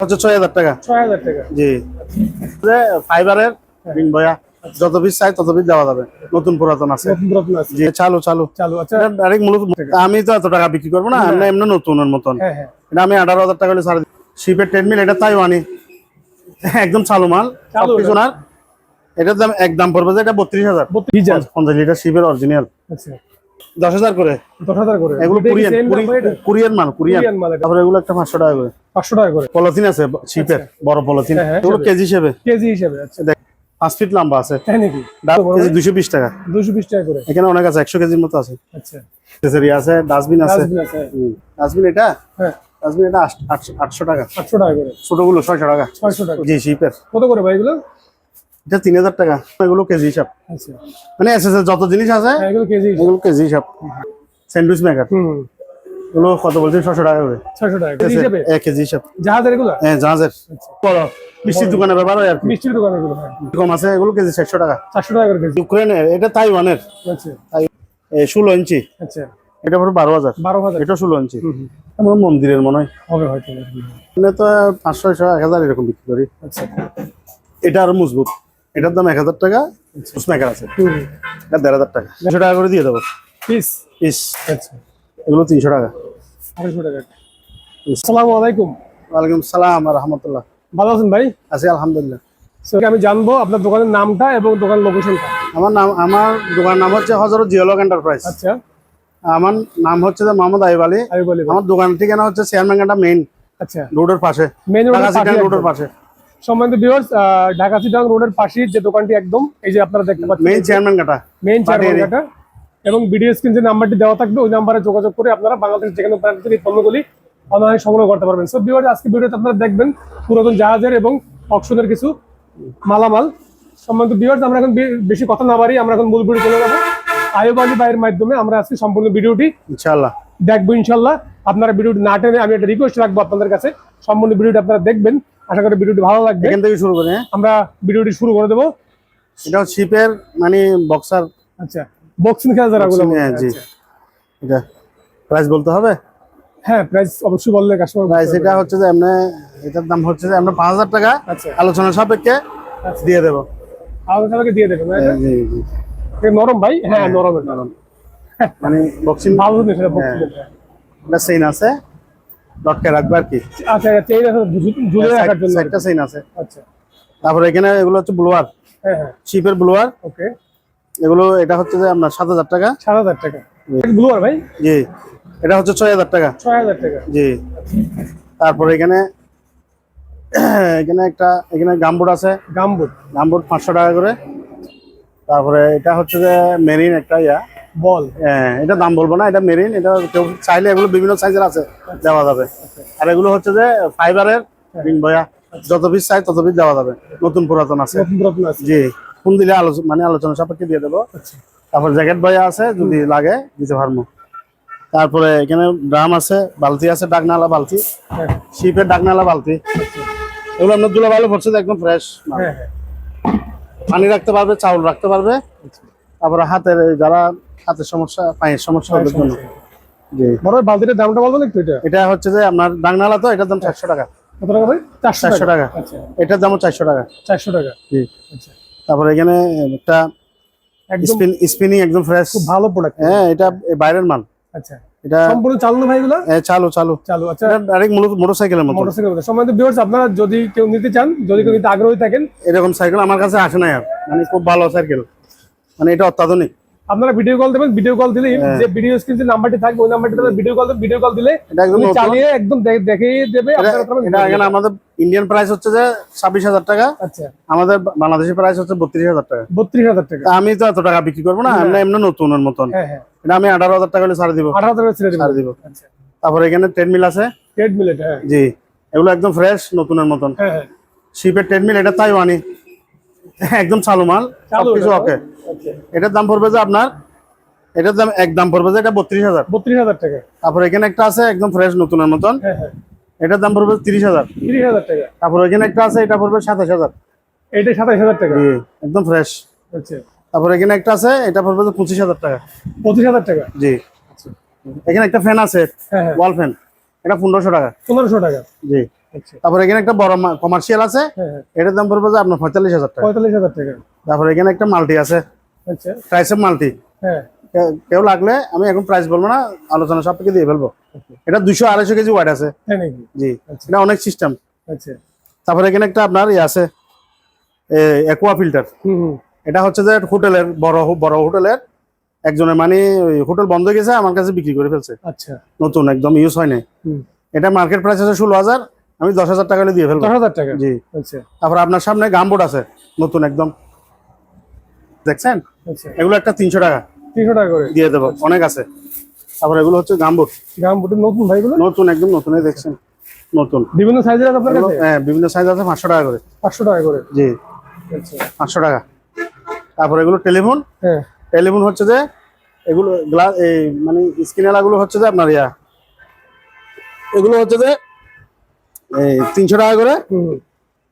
হচ্ছে ছয় হাজার টাকা। ছয় হাজার টাকা। জি। ফাইবারের রিং বয়া যত পিস চাই তত পিস দেওয়া যাবে। নতুন পুরাতন আছে। নতুন রত্ন আছে। জি চালু চালু। চালু আচ্ছা। ডাইরেক্ট মূলত আমি তো এত টাকা বিক্রি করব না এমনি এমনি নতুনের মতন। হ্যাঁ হ্যাঁ। এটা আমি আঠারো হাজার টাকা হলে সাড়ে শিপের টেন মিল এটা তাইওয়ানি। একদম চালু মাল। সবকিছু না এটার দাম এক দাম পড়বে যে এটা বত্রিশ হাজার। পঞ্চাশ লিটার শিপের অরিজিনাল আচ্ছা। দশ হাজার করে। দশ হাজার করে। এগুলো কুরিয়ান? কুরিয়ান মাল কুরিয়ান কোরিয়ান মাল তারপরে এগুলো একটা পাঁচশো টাকা করে। পাঁচশো টাকা করে। পলিথিন আছে শিপের বড় পলিথিন। হ্যাঁ, হ্যাঁ, এগুলো কেজি হিসেবে। কেজি হিসেবে আচ্ছা। দেখ পাঁচ ফিট লম্বা আছে। তাই নাকি? কেজি দুশো বিশ টাকা। দুশো বিশ টাকা করে। এখানে অনেক আছে একশো কেজির মতো আছে। আচ্ছা। আছে ডাস্টবিন আছে। ডাস্টবিন এটা? হ্যাঁ। ডাস্টবিন এটা আটশো- আটশো টাকা। আটশো টাকা করে। ছোটগুলো ছয়শো টাকা। ছয়শো টাকা। জি শিপের কত করে ভাই এগুলো? এটা তিন হাজার টাকা। এগুলো কেজি হিসাব। আচ্ছা। মানে এসএসএস যত জিনিস আছে হ্যাঁ এগুলো কেজি এগুলো কেজি হিসাব। স্যান্ডউইচ মেকার এগুলো কত বলছেন? ছশো টাকা করে। ছয়শো টাকা। কেজি এক কেজি হিসাব। জাহাজের এগুলো? হ্যাঁ জাহাজের। বড়। মিষ্টির দোকানে ব্যাপার হয় আর মিষ্টির দোকান এগুলো হ্যাঁ। কম আছে এগুলো কেজি চারশো টাকা। চারশো টাকা করে কেজি। ইউক্রেনের এটা তাইওয়ানের। আচ্ছা। ষোলো ইঞ্চি। আচ্ছা। এটা পড়ে বারো হাজার। বারো হাজার। এটা ষোলো ইঞ্চি। আমার মন্দিরের মনে হয়। হবে হয়তো। তো পাঁচশো ছয়শো এক হাজার এরকম বিক্রি করি। আচ্ছা। এটা আরও মজবুত। এটার দাম এক হাজার টাকা মেকার আছে। এটা দেড় হাজার টাকা। তিনশো টাকা করে দিয়ে দেবো। পিস? পিস। আচ্ছা। এগুলো তিনশো টাকা। আড়াইশো টাকা। আসসালামু আলাইকুম। ওয়ালাইকুম সালাম রহমতুল্লাহ। ভালো আছেন ভাই? আছি আলহামদুলিল্লাহ। আমি জানব আপনার দোকানের নামটা এবং দোকান লোকেশনটা আমার নাম আমার দোকানের নাম হচ্ছে হজরত জিওলক এন্টারপ্রাইজ আচ্ছা। আমার নাম হচ্ছে যে মোহাম্মদ আইব আলী। আমার দোকানের ঠিকানা হচ্ছে চেয়ারম্যানঘাটা মেইন আচ্ছা। রোডের পাশে। রোডের রোডের পাশে। সম্মানিত ভিউয়ার্স ঢাকা সিটাং রোডের পাশে যে দোকানটি একদম এই যে আপনারা দেখতে পাচ্ছেন। Main চেয়ারম্যানঘাটা main পাটিয়ারি। চেয়ারম্যানটা এবং ভিডিও স্ক্রিন যে নাম্বারটি দেওয়া থাকবে ওই নাম্বারে যোগাযোগ করে আপনারা বাংলাদেশ যেখানে প্রান্ত থেকে এই পণ্যগুলি অনলাইনে সংগ্রহ করতে পারবেন। সব ভিউয়ার্স আজকে ভিডিওতে আপনারা দেখবেন পুরাতন জাহাজের এবং অকশনের কিছু মালামাল। সম্মানিত ভিউয়ার্স আমরা এখন বেশি কথা না বাড়ি আমরা এখন মূল ভিডিও চলে যাব। আয়ুব আলী ভাইয়ের মাধ্যমে আমরা আজকে সম্পূর্ণ ভিডিওটি ইনশাআল্লাহ। দেখব ইনশাল্লাহ আপনারা ভিডিওটি না টেনে আমি একটা রিকোয়েস্ট রাখব আপনাদের কাছে। সম্পূর্ণ ভিডিওটি আপনারা দেখবেন। আশা করি ভিডিওটি ভালো লাগবে। এখান থেকে শুরু করে হ্যাঁ। আমরা ভিডিওটি শুরু করে দেবো। এটা হচ্ছে শিপের মানে বক্সার। আচ্ছা বক্সিং খেলা যারা ওগুলো হ্যাঁ জি। আচ্ছা। এটা প্রাইস বলতে হবে? হ্যাঁ প্রাইস অবশ্যই বললে কাস্টমার প্রাইস এটা হচ্ছে যে এমনি এটার দাম হচ্ছে যে আমরা পাঁচ হাজার টাকা আচ্ছা। আলোচনা সাপেক্ষে আচ্ছা। দিয়ে দেবো। আলাদা সবাইকে দিয়ে না? এটা? জি জি। নরম ভাই? হ্যাঁ নরম এটা। নরম। মানে বক্সিং ভালো জিনিস এটা boxing এটা। সেইন আছে। লটকে রাখবে আর কি। আচ্ছা চেইন আছে ঝুলে রাখার জন্য একটা সেইন আছে। আচ্ছা। তারপরে এখানে এগুলো হচ্ছে ব্লোয়ার। হ্যাঁ হ্যাঁ। শিপের ব্লোয়ার। ওকে। এগুলো এটা হচ্ছে যে আপনার সাত হাজার টাকা। সাত হাজার টাকা। ব্লু আর ভাই? জি। এটা হচ্ছে ছয় হাজার টাকা। ছয় হাজার টাকা। জি। তারপরে এখানে এখানে একটা এখানে গামবোর্ড আছে। গামবুট। গামবোর্ড পাঁচশো টাকা করে। তারপরে এটা হচ্ছে যে মেরিন একটা ইয়া। বল। হ্যাঁ, এটা দাম বলব না এটা মেরিন এটা কেউ চাইলে এগুলো বিভিন্ন সাইজের আছে দেওয়া যাবে। আর এগুলো হচ্ছে যে ফাইবারের রিং বয়া যত পিস চাই তত পিস দেওয়া যাবে। নতুন পুরাতন আছে। জি কোন দিলে আলোচনা মানে আলোচনা সাপেক্ষে দিয়ে দেবো। আচ্ছা। তারপর জ্যাকেট বয়া আছে যদি লাগে দিতে পারব। তারপরে এখানে ড্রাম আছে বালতি আছে ডাকনালা বালতি। হ্যাঁ। শিপের ডাকনালা বালতি। এগুলো আপনার দুলা ভালো পড়ছে একদম ফ্রেশ হ্যাঁ হ্যাঁ। পানি রাখতে পারবে চাউল রাখতে পারবে। তারপরে হাতের যারা হাতের সমস্যা পায়ের সমস্যা ওদের জন্য। জি। বড় বালতিটার দামটা বলবেন একটু এটা। এটা হচ্ছে যে আপনার ডাকনালা তো এটার দাম চারশো টাকা। কত টাকা ভাই? চারশো চারশো টাকা। টাকা আচ্ছা। এটার দামও চারশো টাকা। চারশো টাকা। জি। আচ্ছা। তারপরে এখানে একটা স্পিনিং একদম ফ্রেশ খুব ভালো প্রোডাক্ট হ্যাঁ এটা বাইরের মাল। আচ্ছা। এটা সম্পূর্ণ চালু না ভাই এগুলো? এ, চালু চালু। চালু আচ্ছা। ডাইরেক্ট মোটর সাইকেলের মতো। মোটরসাইকেল সম্বন্ধে ভিউয়ার্স আপনারা যদি কেউ নিতে চান যদি কেউ নিতে আগ্রহী থাকেন এরকম সাইকেল আমার কাছে আসে না আর। মানে খুব ভালো সাইকেল। মানে এটা অত্যাধুনিক। আপনারা ভিডিও কল দেবেন ভিডিও কল দিলে যে ভিডিও স্ক্রিন যে নাম্বারটি থাকবে ওই নাম্বারটি ভিডিও কল ভিডিও কল দিলে এটা একদম চালিয়ে একদম দে- দেখিয়ে দেবে আপনারা এখানে আমাদের ইন্ডিয়ান প্রাইস হচ্ছে যে ছাব্বিশ হাজার টাকা। আচ্ছা। আমাদের বাংলাদেশি প্রাইস হচ্ছে বত্রিশ হাজার টাকা। বত্রিশ হাজার টাকা। আমি তো এত টাকা বিক্রি করব না এমনি এমনি নতুনের মতন। হ্যাঁ হ্যাঁ। এটা আমি আঠারো হাজার টাকা হলে ছাড় দিব। আঠারো হাজার ছেড়ে দিব। আচ্ছা। তারপরে এখানে ট্রেড মিল আছে। টেড মিলেট হ্যাঁ। জি। এগুলো একদম ফ্রেশ নতুনের মতন। শিপের ট্রেড মিল এটা তাইওয়ানি একদম চালু মাল সবকিছু ওকে এটার দাম পড়বে যে আপনার এটার দাম এক দাম পড়বে যে এটা বত্রিশ হাজার। বত্রিশ হাজার টাকা। তারপর এখানে একটা আছে একদম ফ্রেশ নতুনের মতন। হ্যাঁ হ্যাঁ। এটার দাম পড়বে তিরিশ হাজার। তিরিশ হাজার টাকা। তারপর এখানে একটা আছে এটা পড়বে সাতাশ হাজার। এইটা সাতাশ হাজার টাকা? জি একদম ফ্রেশ আচ্ছা। তারপর এখানে একটা আছে এটা পড়বে যে পঁচিশ হাজার টাকা। পঁচিশ হাজার টাকা? জি। এখানে একটা ফ্যান আছে হ্যাঁ হ্যাঁ। ওয়াল ফ্যান এটা পনেরোশো টাকা। পনেরোশো টাকা। জি। আচ্ছা। তারপর এখানে একটা বড় কমার্শিয়াল আছে হ্যাঁ হ্যাঁ। এটার দাম পড়বে যে আপনার পঁয়তাল্লিশ হাজার টাকা। পঁয়তাল্লিশ হাজার টাকা। তারপর এখানে একটা মাল্টি আছে। আচ্ছা। ট্রাইসেপ মাল্টি হ্যাঁ। কেউ লাগলে আমি এখন প্রাইস বলব না আলোচনা সাপেক্ষে দিয়ে ফেলব। এটা দুশো আড়াইশো কেজি ওয়াট আছে। জি। আচ্ছা। এটা অনেক সিস্টেম আচ্ছা। তারপরে এখানে একটা আপনার ইয়ে আছে অ্যাকোয়া ফিল্টার এটা হচ্ছে যে হোটেলের বড় বড় হোটেলের একজনের মানে হোটেল বন্ধ গেছে আমার কাছে বিক্রি করে ফেলছে। আচ্ছা। নতুন একদম ইউজ হয় নাই। এটা মার্কেট প্রাইস আছে ষোলো হাজার আমি দশ হাজার টাকা দিয়ে ফেলব। দশ হাজার টাকা? জি। আচ্ছা। তারপর আপনার সামনে গামবোর্ড আছে নতুন একদম। দেখছেন? এগুলো একটা তিনশো টাকা। তিনশো টাকা করে। দিয়ে দেবো। অনেক আছে। তারপর এগুলো হচ্ছে গামবোর্ড গ্রাম বুটের নতুন ভাইগুলো নতুন একদম নতুন দেখছেন। নতুন। বিভিন্ন সাইজের আছে আপনার কাছে? হ্যাঁ বিভিন্ন সাইজ আছে পাঁচশো টাকা করে। পাঁচশো টাকা করে। জি। আচ্ছা। পাঁচশো টাকা। তারপর এগুলো টেলিফোন। হ্যাঁ। টেলিফোন হচ্ছে যে এগুলো গ্লাস এই মানে স্ক্রিনালাগুলো হচ্ছে যে আপনার ইয়া। এগুলো হচ্ছে যে এই তিনশো টাকা করে।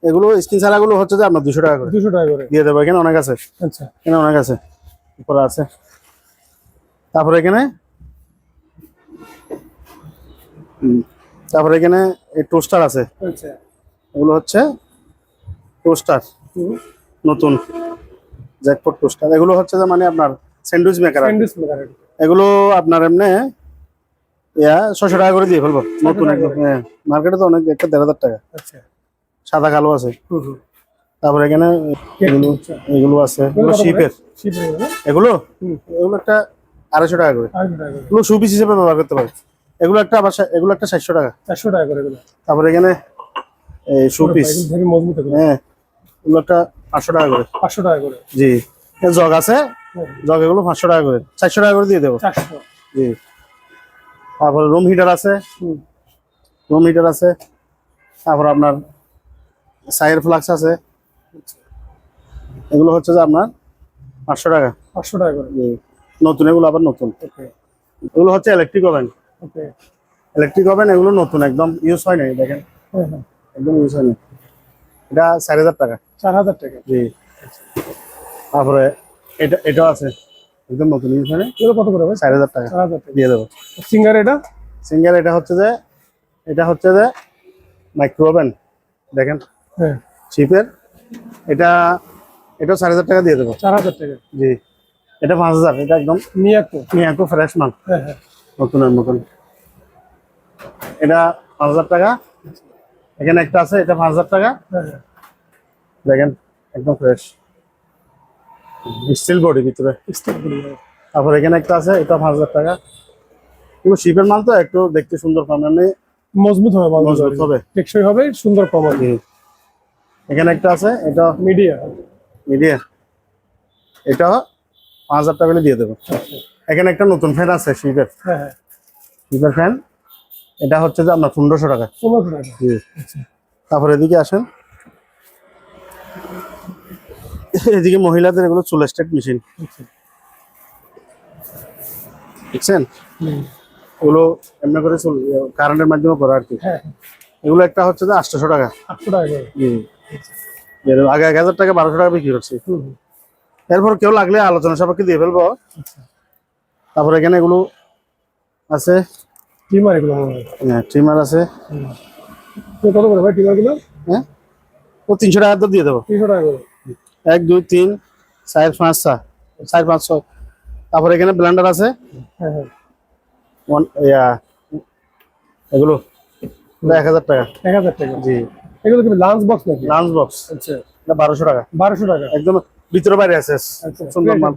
এগুলো স্ক্রিন ছাড়াগুলো হচ্ছে যে আপনার দুশো টাকা করে। দুশো টাকা করে। দিয়ে দেবো এখানে অনেক আছে। আচ্ছা। এখানে অনেক আছে। উপরে আছে। তারপরে এখানে তারপরে এখানে এই টোস্টার আছে। আচ্ছা। এগুলো হচ্ছে টোস্টার নতুন। জ্যাকপট টোস্টার এগুলো হচ্ছে যে মানে আপনার স্যান্ডউইচ মেকার স্যান্ডউইচ মেকার এগুলো আপনার এমনি ইয়া ছশো টাকা করে দিয়ে ফেলব। নতুন একদম হ্যাঁ। মার্কেটে তো অনেক একটা দেড় হাজার টাকা। আচ্ছা। সাদা কালো আছে। তারপরে এখানে এগুলো এগুলো আছে। এগুলো শিপের এগুলো হুম। এগুলো একটা আড়াইশো টাকা করে। এগুলো সুপিস হিসেবে ব্যবহার করতে পারে। এগুলো একটা আবার এগুলো একটা সাতশো টাকা। চারশো টাকা করে এগুলো। তারপরে এখানে এই সুপিস হ্যাঁ। এগুলো একটা পাঁচশো টাকা করে। পাঁচশো টাকা করে। জি। জগ আছে। হ্যাঁ, জগ এগুলো পাঁচশো টাকা করে। চারশো টাকা করে দিয়ে দেবো। জি। তারপরে রুম হিটার আছে। রুম হিটার আছে। তারপর আপনার সাইয়ের ফ্লাক্স আছে। এগুলো হচ্ছে যে আপনার পাঁচশো টাকা। পাঁচশো টাকা করে। নতুন এগুলো আবার নতুন। এগুলো হচ্ছে ইলেকট্রিক ওভেন ইলেকট্রিক ওভেন এগুলো নতুন একদম ইউজ হয় নাই দেখেন। হ্যাঁ হ্যাঁ। একদম ইউজ হয় নাই। এটা চার হাজার টাকা। চার হাজার টাকা। জি। তারপরে এটা এটাও আছে। একদম নতুন ইউজ হয় এগুলো কত করে চার হাজার টাকা। চার হাজার টাকা। দিয়ে দেবো। সিঙ্গার এটা? সিঙ্গার এটা হচ্ছে যে এটা হচ্ছে যে মাইক্রো ওভেন দেখেন হ্যাঁ। চিপের এটা এটাও চার হাজার টাকা দিয়ে দেবো। চার হাজার টাকা। জি। এটা পাঁচ হাজার এটা একদম মিয়াকো। মিয়াকো ফ্রেশ মাল। হ্যাঁ হ্যাঁ। নতুনের মতন। এটা পাঁচ হাজার টাকা। এখানে একটা আছে এটা পাঁচ হাজার টাকা। হ্যাঁ হ্যাঁ। দেখেন একদম ফ্রেশ স্টিল বডি ভিতরে। গুলো, হ্যাঁ। তারপর এখানে একটা আছে এটা পাঁচ হাজার টাকা। কিন্তু শিপের মাল তো একটু দেখতে সুন্দর পাবেন এমনি মজবুত হবে মজবুত হবে। টেকসই হবে সুন্দর জি। এখানে একটা আছে এটা মিডিয়া মিডিয়া এটা পাঁচ হাজার টাকা দিয়ে দেবো। এখানে একটা নতুন ফ্যান আছে শিপের হ্যাঁ শিপের ফ্যান এটা হচ্ছে যে আপনার পনেরোশো টাকা। পনেরোশো টাকা। জি। আচ্ছা। তারপর এদিকে আসেন। এদিকে মহিলাদের এগুলো চুল স্টেট মেশিন। আচ্ছা। দেখছেন? এগুলো এমনি করে চুল কারেন্টের মাধ্যমে করা আর কি। হ্যাঁ। এগুলো একটা হচ্ছে যে আটশোশো টাকা। আটশো টাকা আগে এক হাজার টাকা বারোশো টাকা বিক্রি করছি। এরপর কেউ লাগলে আলোচনা সাপেক্ষে দিয়ে ফেলব। আচ্ছা। তারপর এখানে এগুলো আছে। এগুলো মনে ট্রিমার আছে। কত করে ভাই টিমার হ্যাঁ? ও তিনশো টাকা তো দিয়ে দেবো। তিনশো টাকা করে। এক দুই তিন চার পাঁচ ছয় চার পাঁচ ছয়। তারপর এখানে ব্লেন্ডার আছে। হ্যাঁ হ্যাঁ। ওয়ান ইয়া এগুলো। এক হাজার টাকা। এক হাজার টাকা। জি। এগুলো কি লাঞ্চ বক্স নাকি? লাঞ্চ বক্স আচ্ছা। এটা বারোশো টাকা। বারোশো টাকা। একদম ভিতরে বাইরে আছে। আচ্ছা সুন্দর মাল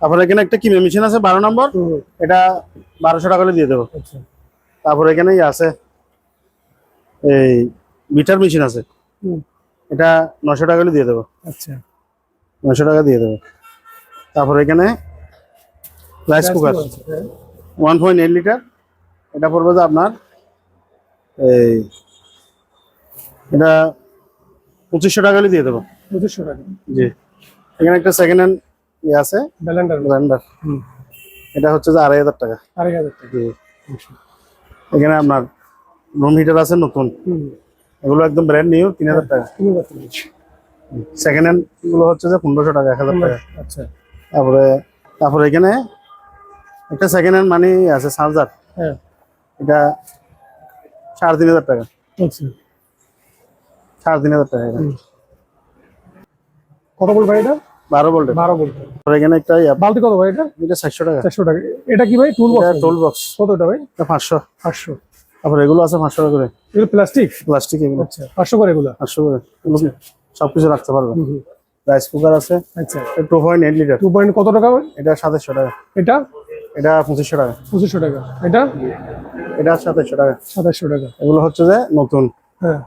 তারপর এখানে একটা কিমে মেশিন আছে বারো নম্বর? এটা বারোশো টাকা করে দিয়ে দেবো। আচ্ছা। তারপর এখানে ইয়ে আছে। এই মিটার মেশিন আছে। এটা নশো টাকা করে দিয়ে দেবো। আচ্ছা। নশো টাকা দিয়ে দেবো। তারপর এখানে rice cooker one point eight litre এটা পড়বে যে আপনার এই এটা পঁচিশশো টাকা দিয়ে দেবো। পঁচিশশো টাকা। জি। এখানে একটা সেকেন্ড হ্যান্ড ইয়ে আছে। ব্যালেন্ডার ব্লেন্ডার। হুম। এটা হচ্ছে যে আড়াই হাজার টাকা। আড়াই হাজার টাকা। জি। এখানে আপনার রুম হিটার আছে নতুন। এগুলো একদম ব্র্যান্ড নিউ তিন হাজার টাকা। তিন হাজার টাকা। সেকেন্ড হ্যান্ডগুলো হচ্ছে যে পনেরোশো টাকা এক হাজার টাকা। আচ্ছা। তারপরে তারপরে এখানে একটা সেকেন্ড হ্যান্ড মানি আছে চার্জার হ্যাঁ। এটা সাড়ে তিন হাজার টাকা। আচ্ছা। সাড়ে তিন হাজার টাকা কত বল ভাই এটা? বারো ভোল্টের বারো বল এখানে একটা বালতি কত ভাই এটা? এটা চারশো টাকা। চারশো টাকা। এটা কি ভাই? টুল বক্স টোল বক্স কত এটা ভাই? এটা পাঁচশো। পাঁচশো। তারপর এগুলো আছে পাঁচশো টাকা করে। এগুলো প্লাস্টিক প্লাস্টিক এগুলো। আচ্ছা পাঁচশো করে এগুলো? পাঁচশো করে। সবকিছু রাখতে পারবে। রাইস কুকার আছে। আচ্ছা। Two point eight litre two point কত টাকা এটা সাতাশশো টাকা। এটা? এটা পঁচিশশো টাকা। পঁচিশশো টাকা। এটা? এটা সাতাশশো টাকা। সাতাশশো টাকা। এগুলো হচ্ছে যে নতুন হ্যাঁ।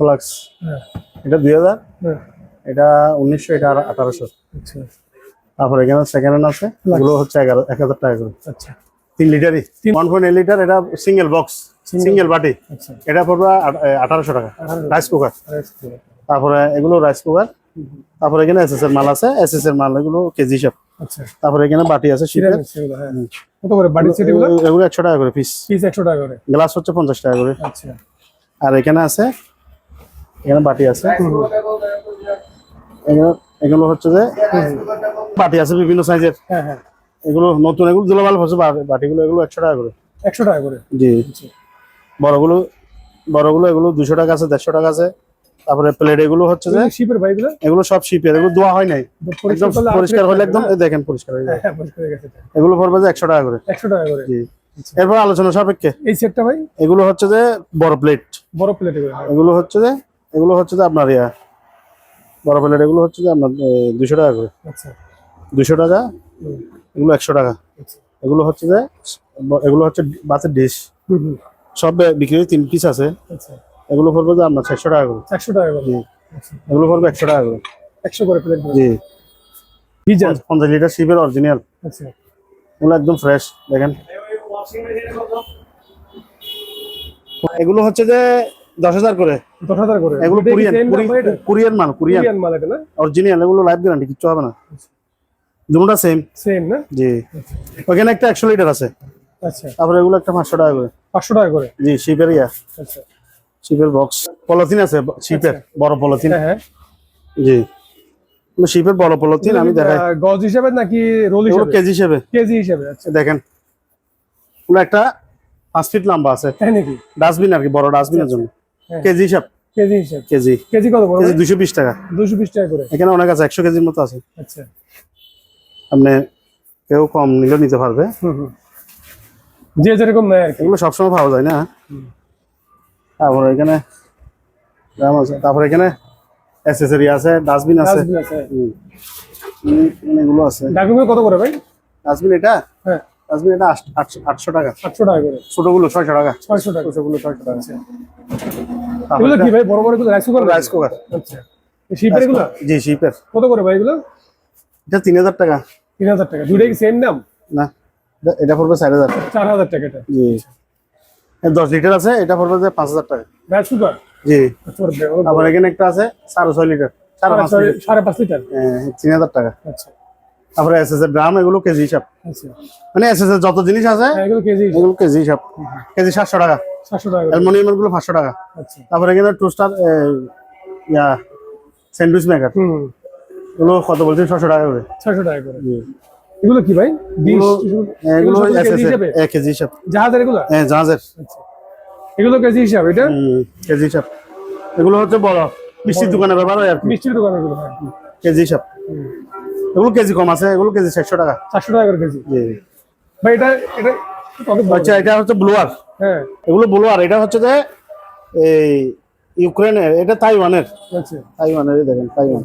প্লাক্স। হ্যাঁ। এটা দুই হাজার। হ্যাঁ। এটা উনিশশো এটা আঠারোশো। আচ্ছা। তারপর এখানে সেকেন্ড হ্যান্ড আছে। এগুলো হচ্ছে এগারো এক হাজার টাকা করে। আচ্ছা। তিন লিটারই। ওয়ান পয়েন্ট এইট লিটার এটা সিঙ্গেল বক্স সিঙ্গেল বাটি। আচ্ছা। এটা পড়বে আঠারোশো টাকা। রাইস কুকার তারপরে এগুলো রাইস কুকার তারপরে এখানে এস এস এর মাল আছে। এস এস এর মাল এগুলো কেজি হিসাব। আচ্ছা। তারপরে এখানে বাটি আছে হ্যাঁ। কত করে বাড়ি সেট এগুলো এগুলো একশো টাকা করে পিস পিস একশো টাকা করে। গ্লাস হচ্ছে পঞ্চাশ টাকা করে। আচ্ছা। আর এখানে আছে এখানে বাটি আছে। এগুলো হচ্ছে যে বাটি আছে বিভিন্ন সাইজের। হ্যাঁ হ্যাঁ। এগুলো নতুন এগুলো দুলাবাল হচ্ছে বাটিগুলো এগুলো একশো টাকা করে। একশো টাকা করে? জি। বড়গুলো বড়গুলো এগুলো দুশো টাকা আছে দেড়শো টাকা আছে। তারপরে প্লেট এগুলো হচ্ছে যে শিপের বাইকগুলো এগুলো? সব শিপের এগুলো ধোয়া হয় নাই। একদম পরিষ্কার হলে একদম এই দেখেন পরিষ্কার হয়ে? যায়। হ্যাঁ পরিষ্কার হয়ে গেছে। এগুলো পড়বে যে একশো টাকা করে। একশো টাকা করে। জি। এরপর আলোচনা সাপেক্ষে। এই সেটটা ভাই? এগুলো হচ্ছে যে বড় প্লেট বড় প্লেট এগুলো। এগুলো হচ্ছে যে এগুলো হচ্ছে যে আপনার ইয়া বড় প্লেট এগুলো হচ্ছে যে আপনার দুশো টাকা করে। আচ্ছা। দুশো টাকা এগুলো একশো টাকা। আচ্ছা। এগুলো হচ্ছে যে এগুলো হচ্ছে বাতের ডিশ সব বিক্রি তিন পিস আছে। আচ্ছা। এগুলো পড়বে যে আপনার চারশো টাকা করে। একশো টাকা করে। আচ্ছা, এগুলো পড়বে একশো টাকা করে। একশো করে প্লেট জি। গিজার পঞ্চাশ লিটার শিপের অরিজিনাল আচ্ছা। এগুলো একদম ফ্রেশ দেখেন। এগুলো হচ্ছে যে দশ হাজার করে। দশ হাজার করে। এগুলো কোরিয়ান? কোরিয়ান মাল কোরিয়ান কোরিয়ান মাল এটা না? অরিজিনাল এগুলো লাইফ গ্যারান্টি কিচ্ছু হবে না। দুটোটা সেম সেম না? জি। ওখানে একটা একশো লিটার আছে। আচ্ছা। তারপরে এগুলো একটা পাঁচশো টাকা করে। পাঁচশো টাকা করে? জি শিপের ইয়া আচ্ছা। শিপের বক্স পলিথিন আছে শিপের বড় পলিথিন। হ্যাঁ হ্যাঁ। জি। এগুলো শিপের বড় পলিথিন আমি দেখাই। গজ হিসাবে নাকি রোল হিসাবে? কেজি হিসেবে। কেজি হিসাবে আচ্ছা। দেখেন। এগুলো একটা পাঁচ ফিট লম্বা আছে। তাই নাকি? ডাস্টবিন আর কি বড় ডাস্টবিনের জন্য। হ্যাঁ। কেজি হিসাব। কেজি হিসাবে। কেজি। কেজি কত বড়? কেজি দুশো বিশ টাকা। দুশো বিশ টাকা করে। এখানে অনেক আছে একশো কেজির মতো আছে। আচ্ছা। আপনি কেউ কম নিলেও নিতে পারবে। হুম হুম। যে যেরকম নেয় আর কি। এগুলো সবসময় পাওয়া যায় না। তারপরে এখানে দাম আছে তারপরে এখানে অ্যাক্সেসরি আছে ডাস্টবিন আছে। ডাস্টবিন এগুলো আছে। ডাকুমেন্ট কত করে ভাই? ডাস্টবিন এটা? হ্যাঁ। ডাস্টবিন এটা আট- আটশো টাকা। আটশো টাকা করে। ছোটগুলো ছয়শো টাকা। ছয়শো টাকা। ছোটগুলো ছয়শো টাকা। আছে এগুলো কি ভাই? বড় বড় এগুলো? রাইস কুকার রাইস কুকার আচ্ছা। শিপের এগুলো? জি শিপের কত করে ভাই এগুলো? এটা তিন হাজার টাকা। তিন হাজার টাকা। দুটাই কি সেম দাম? না এটা- পড়বে চার হাজার। চার হাজার টাকা এটা। জি। এর দশ লিটার আছে এটা পড়বে যে পাঁচ হাজার টাকা। Rice cooker? জি। আবার এখানে একটা আছে সাড়ে ছয় লিটার। সাড়ে পাঁচ লিটার। হ্যাঁ, তিন হাজার টাকা। আচ্ছা। তারপরে এস এস এর ড্রাম এগুলো কেজি হিসাব। আচ্ছা। মানে এস এস এর যত জিনিস আছে হ্যাঁ, এগুলো কেজি এগুলো কেজি হিসাব। কেজি সাতশো টাকা। সাতশো টাকা গুলো পাঁচশো টাকা। আচ্ছা। তারপরে এখানে টুস্টার ইয়া স্যান্ডউইচ মেকার হুম। এগুলো কত বলছেন? ছশো টাকা করে। ছয়শো টাকা করে। জি। এগুলো কি ভাই? এগুলো কেজি এক কেজি হিসাব। জাহাজের এগুলো? হ্যাঁ জাহাজের। আচ্ছা। এগুলো কেজি হিসাব এটা? কেজি হিসাব। এগুলো হচ্ছে বড়। মিষ্টির দোকানে ব্যবহার হয় আর মিষ্টির দোকান এগুলো হ্যাঁ। কেজি হিসাব। এগুলো কেজি কম আছে এগুলো কেজি চারশো টাকা। চারশো টাকা করে কেজি। ভাই এটা এটা আচ্ছা এটা হচ্ছে ব্লোয়ার। হ্যাঁ। এগুলো ব্লোয়ার এটা হচ্ছে যে এই ইউক্রেনের এটা তাইওয়ানের। আচ্ছা। তাইওয়ানের দেখেন তাইওয়ান।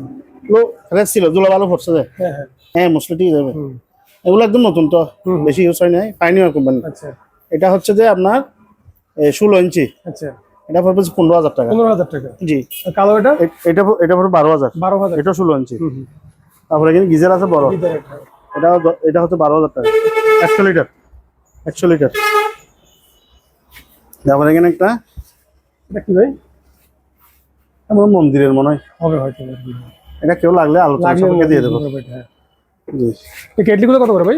এগুলো ফ্রেশ ছিল দুলা ভালো পড়ছে যে। হ্যাঁ হ্যাঁ। হ্যাঁ মশলা ঠিক যাবে। এগুলো একদম নতুন তো বেশি ইউজ হয় নাই পাইনিয়ার কোম্পানি আচ্ছা। এটা হচ্ছে যে আপনার ষোলো ইঞ্চি। আচ্ছা। এটা পড়বে পনেরো হাজার টাকা। পনেরো হাজার টাকা। জি। কালো এটা? এটা এটা পড়বে বারো হাজার। বারো হাজার। এটা ষোলো ইঞ্চি। তারপরে এখানে গিজার আছে বড়। হ্যাঁ। এটা এটা হচ্ছে বারো হাজার টাকা। একশো লিটার। একশো লিটার। তারপরে এখানে একটা এটা কি ভাই? আমার মন্দিরের মনে হয়। হবে হয়তো। এটা কেউ লাগলে আলোচনা লাগলে দিয়ে দেবো। হ্যাঁ। এই কেটলিগুলো কত করে ভাই?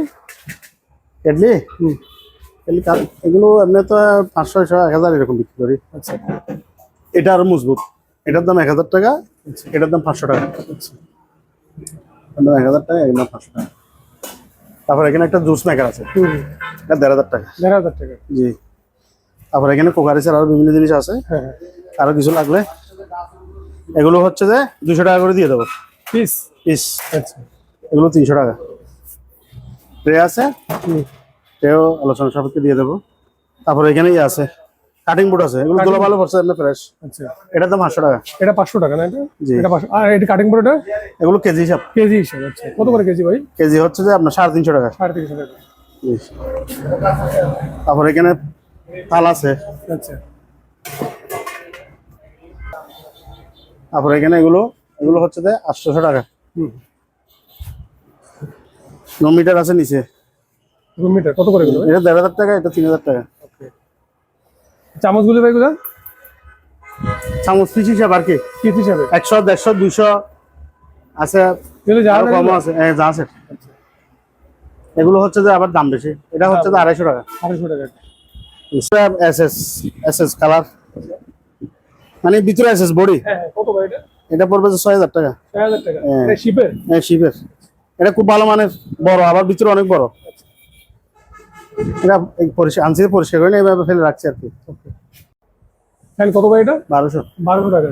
কেটলি? কেটলি এগুলো এমনি তো পাঁচশো ছয়শো এক হাজার এরকম বিক্রি করি। আচ্ছা। এটা আরও মজবুত। এটার দাম এক হাজার টাকা এটার দাম পাঁচশো টাকা। আচ্ছা। দাম এক হাজার টাকা এটার দাম পাঁচশো টাকা। তারপর এখানে একটা জুস মেকার আছে। এটা দেড় হাজার টাকা। দেড় হাজার টাকা। জি। তারপর এখানে কোকারিসের আরও বিভিন্ন জিনিস আছে। হ্যাঁ। আরও কিছু লাগলে এগুলো হচ্ছে যে দুশো টাকা করে দিয়ে দেবো। পিস? পিস। আচ্ছা। এগুলো তিনশো টাকা। ট্রে আছে। ট্রেও আলোচনা সাপেক্ষে দিয়ে দেবো। তারপর এখানে ইয়ে আছে। কাটিং বোর্ড আছে। এগুলো তোলা ভালো পড়ছে না ফ্রেশ আচ্ছা। এটা তো পাঁচশো টাকা। এটা পাঁচশো টাকা না এটা? জি। এটা পাঁচশো আর এটা কাটিং বোর্ডটা এগুলো কেজি হিসাব। কেজি হিসেবে আচ্ছা। কত করে কেজি ভাই? কেজি হচ্ছে যে আপনার সাড়ে তিনশো টাকা। সাড়ে তিনশো টাকা। জি। তারপর এখানে তাল আছে। আচ্ছা। তারপর এখানে এগুলো এগুলো হচ্ছে যে আটশোশো টাকা। ন মিটার আছে নিচে। রুম মিটার কত করে এটা দেড় হাজার টাকা এটা তিন হাজার টাকা। চামচগুলি ভাই চামচ পিস হিসাব আর কি। পিস হিসাবে? একশো দেড়শো দুইশো আছে কম আছে হ্যাঁ যা আছে। এগুলো হচ্ছে যে আবার দাম বেশি। এটা হচ্ছে যে আড়াইশো টাকা। আড়াইশো টাকা। S S S S colour মানে ভিতরে আছে বডি? এটা? পড়বে ছয় টাকা। টাকা। শিপের হ্যাঁ শিপের হ্যাঁ, এটা খুব ভালো মানে বড় আবার ভিতরে অনেক বড়। এটা এইভাবে ফেলে রাখছি আর কি। কত এটা? টাকা।